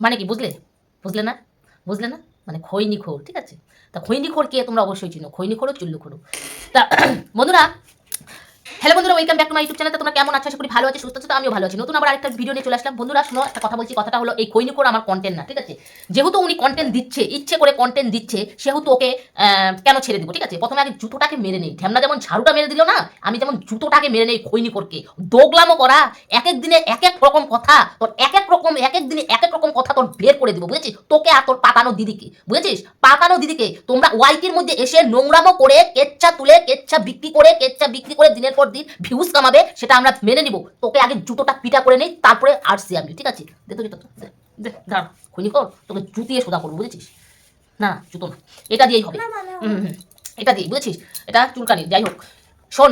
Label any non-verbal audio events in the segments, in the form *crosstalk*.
মানে কি, বুঝলে? বুঝলে না? বুঝলে না? মানে খৈনি খোর ঠিক আছে? তা খৈনি খোর কে তোমরা অবশ্যই চিনো। খৈনি খোর চুল্লু খোর তা, *clears throat* বন্ধুরা হ্যালো বন্ধুরা welcome back to my YouTube channel তোমরা কেমন আছো? করি ভালো আছে, সুস্থ আছো, তো আমিও ভালো আছি। নতুন আবার আরেকটা ভিডিও নিয়ে চলে আসলাম। বন্ধুরা, শোনো, একটা কথা বলছি। কথাটা হলো, এই খৈনি খোর আমার কন্টেন্ট না, ঠিক আছে? যেহেতু উনি কন্টেন্ট দিচ্ছে, ইচ্ছে করে কন্টেন্ট দিচ্ছে, সেহেতু ওকে কেন ছেড়ে দিব, ঠিক আছে? প্রথমে আগে জুতোটাকে মেরে নেই। ঢ্যামনা যেমন ঝাড়ুটা মেরে দিল না, আমি যেমন জুতোটাকে মেরে নেই খৈনি করকে দোগলামো করা এক এক দিনে এক এক রকম কথা, তোর এক এক রকম এক এক দিনে এক এক রকম কথা তোর বের করে দিব, বুঝেছিস? তোকে আর তোর পাতানো দিদিকে, বুঝেছিস? পাতানো দিদিকে তোমরা ওয়াইটির মধ্যে এসে নোংরামো করে, কেচ্ছা তুলে, কেচ্ছা বিক্রি করে, কেচ্ছা বিক্রি করে দিনের পর দিন ভিউজ কামাবে সেটা আমরা মেনে নিব। তোকে আগে জুতোটা পিটা করে নেই তারপরে আসছি আমি ঠিক আছে? দে তো জুতো দে, দে দাঁড়া খৈনি কর তোকে জুতিয়ে সোদা করব বুঝেছিস? না জুতো না এটা দিয়েই হবে। হুম, এটা দিয়ে বুঝেছিস? এটা চুলকানি যাই হোক শোন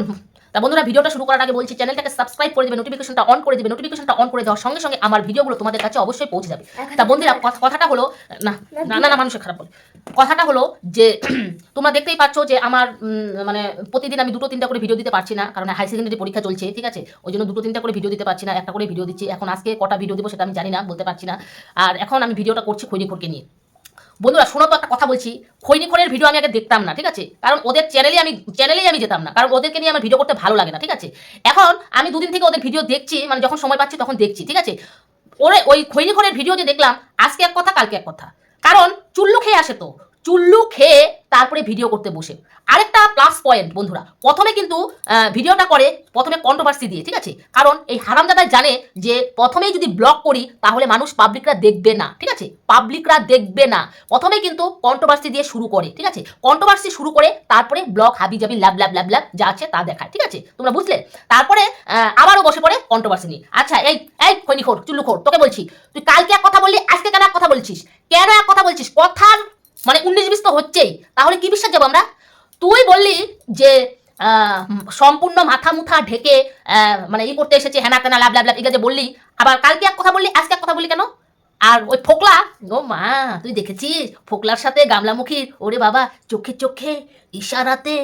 তা বন্ধুরা ভিডিওটা শুরু করার আগে বলছি চ্যানেলটাকে সাবস্ক্রাইব করে দেবে নোটিফিকেশনটা অন করে দেবে নোটিফিকেশনটা অন করে দেওয়ার সঙ্গে সঙ্গে আমার ভিডিওগুলো তোমাদের কাছে অবশ্যই পৌঁছে যাবে। তা বন্ধুরা কথাটা হলো না না না মানুষের খারাপ বলে। কথাটা হলো যে *clears throat* তোমরা দেখতেই পাচ্ছ যে আমার উম, মানে প্রতিদিন আমি দুটো তিনটা করে ভিডিও দিতে পারছি না কারণ হাই সেকেন্ডারি পরীক্ষা চলছে ঠিক আছে? ওই জন্য দুটো তিনটা করে ভিডিও দিতে পারছি না একটা করে ভিডিও দিচ্ছি। এখন আজকে কটা ভিডিও দেবো সেটা আমি জানি না বলতে পারছি না। আর এখন আমি ভিডিওটা করছি খৈনিখোরকে নিয়ে। বন্ধুরা, শোনো তো, একটা কথা বলছি। খৈনিখোরের ভিডিও আমি আগে দেখতাম না, ঠিক আছে? কারণ ওদের চ্যানেলে আমি চ্যানেলেই আমি যেতাম না। কারণ ওদেরকে নিয়ে আমার ভিডিও করতে ভালো লাগে না, ঠিক আছে? এখন আমি দুদিন থেকে ওদের ভিডিও দেখছি মানে যখন সময় পাচ্ছি তখন দেখছি, ঠিক আছে? ওরে, ওই খৈনিখোরের ভিডিও যে দেখলাম, আজকে এক কথা, কালকে এক কথা। কারণ চুল্লু খেয়ে আসে তো। চুল্লু খেয়ে তারপরে ভিডিও করতে বসে। আরেকটা প্লাস পয়েন্ট বন্ধুরা, প্রথমে কিন্তু ভিডিওটা করে, প্রথমে কন্ট্রোভার্সি দিয়ে, ঠিক আছে? কারণ এই হারামজাদা জানে যে, প্রথমেই যদি ব্লক করি, তাহলে মানুষ পাবলিকরা দেখবে না, ঠিক আছে? পাবলিকরা দেখবে না। প্রথমে কিন্তু কন্ট্রোভার্সি দিয়ে শুরু করে, ঠিক আছে? কন্ট্রোভার্সি শুরু করে, তারপরে ব্লক হাবি জাবি ল্যাব ল্যাব ল্যাব ল্যাব, যা আছে তা দেখায়, ঠিক আছে? তোমরা বুঝলে? তারপরে আবারও বসে পড়ে কন্ট্রোভার্সি নিয়ে। আচ্ছা এই এই খৈনিখোর, চুল্লুখোর, তোকে বলছি, তুই কালকে এক কথা বললি, আজকে কেন এক কথা বলছিস? কেন এক কথা বলছিস? কথার মানে উনিশ বিশ তো হচ্ছেই। তাহলে কি বিশ্বাস যাব আমরা? তুই বললি যে সম্পূর্ণ মাথা মুথা ঢেকে মানে ই করতে এসেছে হ্যানা তেনা, লাভ লাভ লাভ এগুলো বললি, আবার কালকে এক কথা বললি, আজকে এক কথা বললি কেন? আর ওই ফোকলা, ও মা, তুই দেখেছিস? ফোকলার সাথে গামলামুখীর, ওরে বাবা, চোখে চোখে, ইশারাতে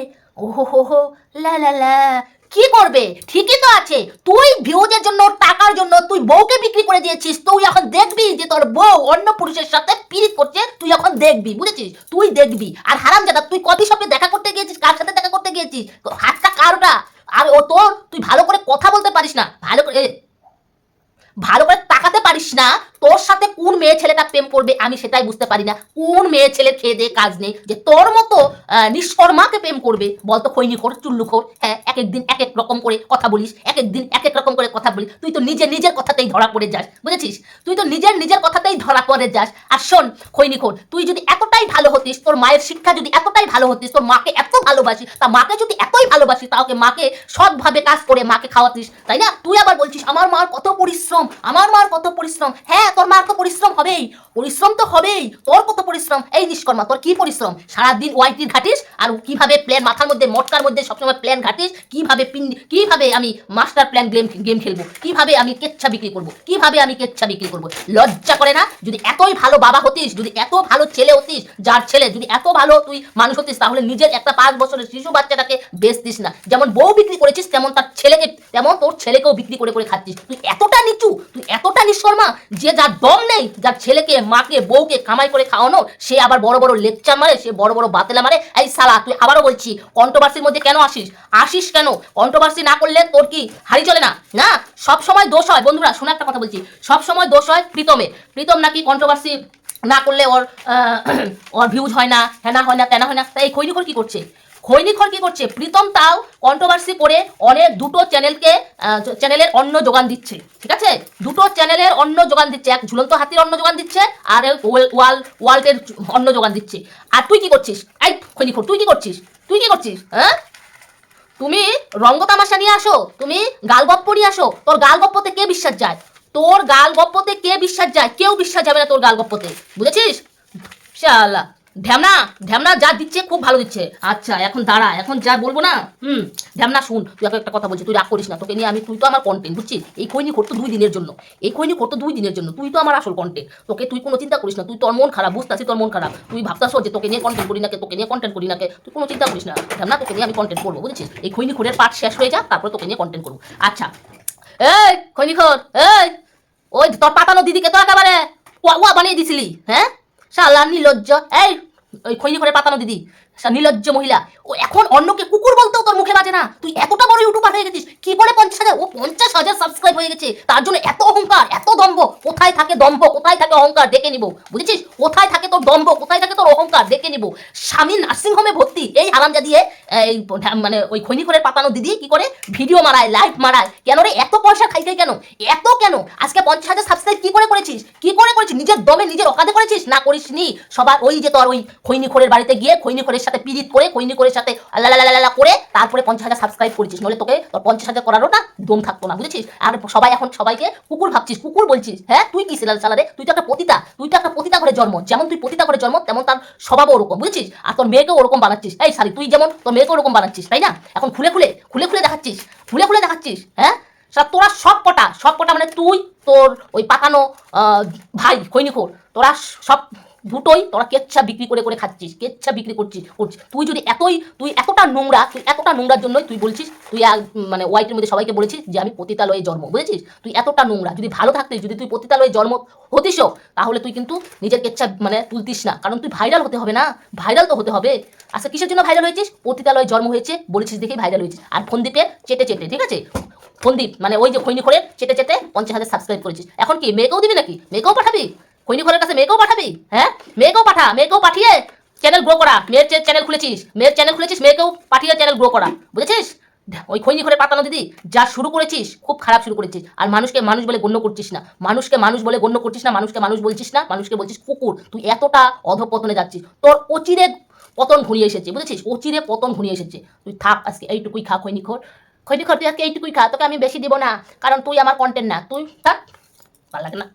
ওহো হো হো লা লা লা কি করবে? ঠিকই তো আছে। তুই ভিউজের জন্য, টাকার জন্য, তুই বউকে বিক্রি করে দিয়েছিস। তুই এখন দেখবি যে তোর বউ অন্য পুরুষের সাথে পিরিত করছে, তুই এখন দেখবি, বুঝেছিস? তুই দেখবি। আর হারাম জাদা তুই কফি শপে দেখা করতে গিয়েছিস? কার সাথে দেখা করতে গিয়েছিস? হাতটা কারোটা আর ও তোর, তুই ভালো করে কথা বলতে পারিস না। ভালো করে ভালো করে তাকাতে পারিস না। তোর সাথে কোন মেয়ে ছেলেটা প্রেম করবে আমি সেটাই বুঝতে পারি না। কোন মেয়ে ছেলে খেয়ে দিয়ে কাজ নেই। যে তোর মতো নিষ্কর্মাকে প্রেম করবে। বলতো খৈনি খোর চুল্লু খোর হ্যাঁ এক এক দিন এক এক রকম করে কথা বলিস এক এক দিন এক এক রকম করে কথা বলিস। তুই তো নিজে নিজের কথাতেই ধরা পড়ে যাস, বুঝেছিস? তুই তো নিজের নিজের কথাতেই ধরা পড়ে যাস। আর শোন খৈনি খোর তুই যদি এতটাই ভালো হতিস, তোর মায়ের শিক্ষা যদি এতটাই ভালো হতিস, তোর মাকে এত ভালোবাসিস, তা মাকে যদি এতই ভালোবাসিস তাহলে মাকে সৎভাবে কাজ করে, মাকে খাওয়াতিস? তাই না? তুই আবার বলছিস, আমার মার কত পরিশ্রম, আমার মার কত পরিশ্রম। হ্যাঁ তোর মার তো পরিশ্রম হবেই। পরিশ্রম তো হবেই। তোর কত পরিশ্রম? এই নিষ্কর্মা, তোর কি পরিশ্রম? সারাদিন ওয়াইটির ঘাটিস আর কীভাবে প্ল্যান মাথার মধ্যে, মটকার মধ্যে সবসময় প্ল্যান ঘাটিস? কীভাবে পিন কীভাবে আমি মাস্টার প্ল্যান গেম গেম খেলব? কীভাবে আমি কেচ্ছা বিক্রি করব? কীভাবে আমি কেচ্ছা বিক্রি করব? লজ্জা করে না? যদি এতই ভালো বাবা হতিস, যদি এত ভালো ছেলে হতিস, যার ছেলে যদি এত ভালো তুই মানুষ হতিস, তাহলে নিজের একটা পাঁচ বছরের শিশু বাচ্চাটাকে বেচতিস না। যেমন বউ বিক্রি করেছিস, তেমন তার ছেলেকে তেমন তোর ছেলেকেও বিক্রি করে করে খাচ্ছিস। তুই এতটা নিচু, তুই এতটা নিষ্কর্মা যে যার দম নেই, যার ছেলেকে, মাকে, বউকে কামাই করে খাওয়ানো সে আবার বড় বড় লেকচার মারে, সে বড় বড় বাতেলা মারে। এই সালা তুই আবারও বলছি কন্ট্রোভার্সির মধ্যে কেন আসিস? আসিস কেন? কন্ট্রোভার্সি না করলে তোর কি হারি চলে না? না? সব সময় দোষ হয়। বন্ধুরা, শোনা একটা কথা বলছি। সব সময় দোষ হয় প্রীতমে প্রীতম নাকি কন্ট্রোভার্সি না করলে ওর *clears throat* ওর ভিউজ হয় না হ্যানা হয় না, তেনা হয় না। তাই খৈনিখর কি করছে? খৈনিখর কি করছে? প্রীতম তাও কন্ট্রোভার্সি করে অনেক দুটো চ্যানেলকে চ্যানেলের অন্য যোগান দিচ্ছে, ঠিক আছে? দুটো চ্যানেলের অন্য যোগান দিচ্ছে, এক ঝুলন্ত হাতির অন্য যোগান দিচ্ছে, আর ওয়াল ওয়ার্ল্ডের অন্য যোগান দিচ্ছে। আর তুই কি করছিস? এই খৈনিখর তুই কি করছিস? তুই কি করছিস? হ্যাঁ? তুমি রঙ্গ তামাশা নিয়ে আসো, তুমি গালগপ্প নিয়ে আসো, তোর গাল গালগপ্পতে কে বিশ্বাস যায়? তোর গালগপ্পতে কে বিশ্বাস যায়? কেউ বিশ্বাস যাবে না তোর গালগপ্পতে বুঝেছিস? শালা ঢ্যামনা ঢ্যামনা যা দিচ্ছে খুব ভালো দিচ্ছে। আচ্ছা এখন দাঁড়া, এখন যা বলব না, হুম, ঢ্যামনা শুন, তুই একটা কথা বলছি, তুই রাগ করিস না, তোকে নিয়ে আমি, তুই তো আমার কন্টেন্ট বুঝছিস? এই খৈনি করতো দুই দিনের জন্য, এই খৈনি করতো দুই দিনের জন্য, তুই তো আমার আসল কন্টেন্ট তোকে তুই কোনো চিন্তা করিস না, তুই তোর মন খারাপ, বুঝতে তোর মন খারাপ, তুই ভাবতাস যে তোকে নিয়ে কন্টেন্ট করি না কে, তোকে নিয়ে কন্টেন্ট করি না কে, তুই কোনো চিন্তা করিস না, ঢ্যামনা তোকে নিয়ে আমি কন্টেন্ট করব, বুঝছিস? এই খৈনি খোরের পাঠ শেষ হয়ে যা, তারপরে তোকে নিয়ে কন্টেন্ট করব। আচ্ছা এই খৈনি খোর, এই, ওই তোর পাতানো দিদিকে তো একেবারে ওয়া বানিয়ে দিছিলি হ্যাঁ? শালা নির্লজ্জ এই ওই খৈনি করে পাতানো দিদি। নির্লজ্জ মহিলা। ও এখন অন্যকে কুকুর বলতেও তোর মুখে বাজে না। তুই এতটা বড় ইউটিউবার হয়ে গেছিস, কি করে পঞ্চাশ হাজার? ও পঞ্চাশ হাজার সাবস্ক্রাইব হয়ে গেছে। তার জন্য এত অহংকার, এত দম্ভ। কোথায় থাকে দম্ভ? কোথায় থাকে অহংকার? দেখে নিব। বুঝেছিস? কোথায় থাকে তোর দম্ভ? কোথায় থাকে তোর অহংকার? দেখে নিব। স্বামী নার্সিং হোমে ভর্তি। এই হারামজা দিয়ে, এই মানে ওই খৈনি করে পাতানো দিদি কি করে? ভিডিও মারায় লাইভ মারায়। কেন রে? এত পয়সা খাইতে কেন? এত কেন? আজকে পঞ্চাশ হাজার সাবস্ক্রাইব কি করে করেছিস? কি করে করেছিস? নিজের দমে নিজের অকাদে করেছিস? না করিস নি সবার ওই যে তোর ওই খৈনি খোরের বাড়িতে গিয়ে খৈনি সাথে পিরিত করে খোরের সাথে আল্লাহ করে তারপরে পঞ্চাশ হাজার সাবস্ক্রাইব করেছিস। নলে তোকে তোর পঞ্চাশ হাজার করারও না দম থাকতো না, বুঝেছিস? আর সবাই এখন সবাইকে কুকুর ভাবছিস, কুকুর বলছিস হ্যাঁ? তুই কি সিলাল সালারে? তুই তো একটা পতিতা, তুই তো একটা পতিতা করে জন্ম। যেমন তুই পতিতা করে জন্ম, তেমন তার স্বভাবও ওরকম, বুঝেছিস? আর তোর মেয়েকেও ওরকম বানাচ্ছিস। এই সারি তুই যেমন তোর মেয়েকে ওরকম বানাচ্ছিস, তাই না? এখন খুলে খুলে খুলে খুলে দেখাচ্ছিস, খুলে খুলে দেখাচ্ছিস হ্যাঁ? তোরা সব কটা সব কটা মানে তুই, তোর ওই পাকানো ভাই, খৈনিখোর, তোরা সব দুটোই তোরা কেচ্ছা বিক্রি করে করে খাচ্ছিস, কেচ্ছা বিক্রি করছিস করছিস। তুই যদি এতই, তুই এতটা নোংরা, তুই এতটা নোংরার জন্যই তুই বলছিস, তুই মানে ওয়াইটের মধ্যে সবাইকে বলেছিস যে আমি পতিতালয়ে জন্ম, বুঝেছিস? তুই এতটা নোংরা, যদি ভালো থাকতিস, যদি তুই পতিতালয়ে জন্ম হতিস তাহলে তুই কিন্তু নিজের কেচ্ছা মানে তুলতিস না। কারণ তুই ভাইরাল হতে হবে না ভাইরাল তো হতে হবে। আচ্ছা কিসের জন্য ভাইরাল হয়েছিস? পতিতালয়ে জন্ম হয়েছে বলেছিস দেখেই ভাইরাল হয়েছিস। আর ফোনদীপে চেটে চেটে, ঠিক আছে? ফোনদীপ মানে ওই যে খৈনি করে চেটে চেটে পঞ্চাশ হাজার সাবস্ক্রাইব করেছিস। এখন কি, মেয়েকেও দিবি নাকি? মেয়েকেও পাঠাবি? খৈনি ঘরের কাছে মেয়েকেও পাঠাবি? হ্যাঁ? মেয়েকেও পাঠা, মেয়েকেও পাঠিয়ে চ্যানেল গ্রো করা। মেয়ের চ্যানেল খুলেছিস, মেয়ের চ্যানেল খুলেছিস, মেয়েকেও পাঠিয়ে চ্যানেল গ্রো করা। বুঝেছিস? ওই খৈনি ঘরে পাতানো দিদি যা শুরু করেছিস, খুব খারাপ শুরু করেছিস। আর মানুষকে মানুষ বলে গণ্য করছিস না। মানুষকে মানুষ বলে গণ্য করছিস না, মানুষকে মানুষ বলছিস না, মানুষকে বলছিস কুকুর। তুই এতটা অধপতনে যাচ্ছিস। তোর অচিরে পতন ঘুরিয়ে এসেছে, বুঝেছিস? অচিরে পতন ঘুরিয়ে এসেছে। তুই থাক, আজকে এইটুকুই খা খৈনি খোর খৈনি খোর তুই আজকে এইটুকুই খা, তোকে আমি বেশি দিব না, কারণ তুই আমার কন্টেন্ট না। তুই থাক, ভালো লাগে না।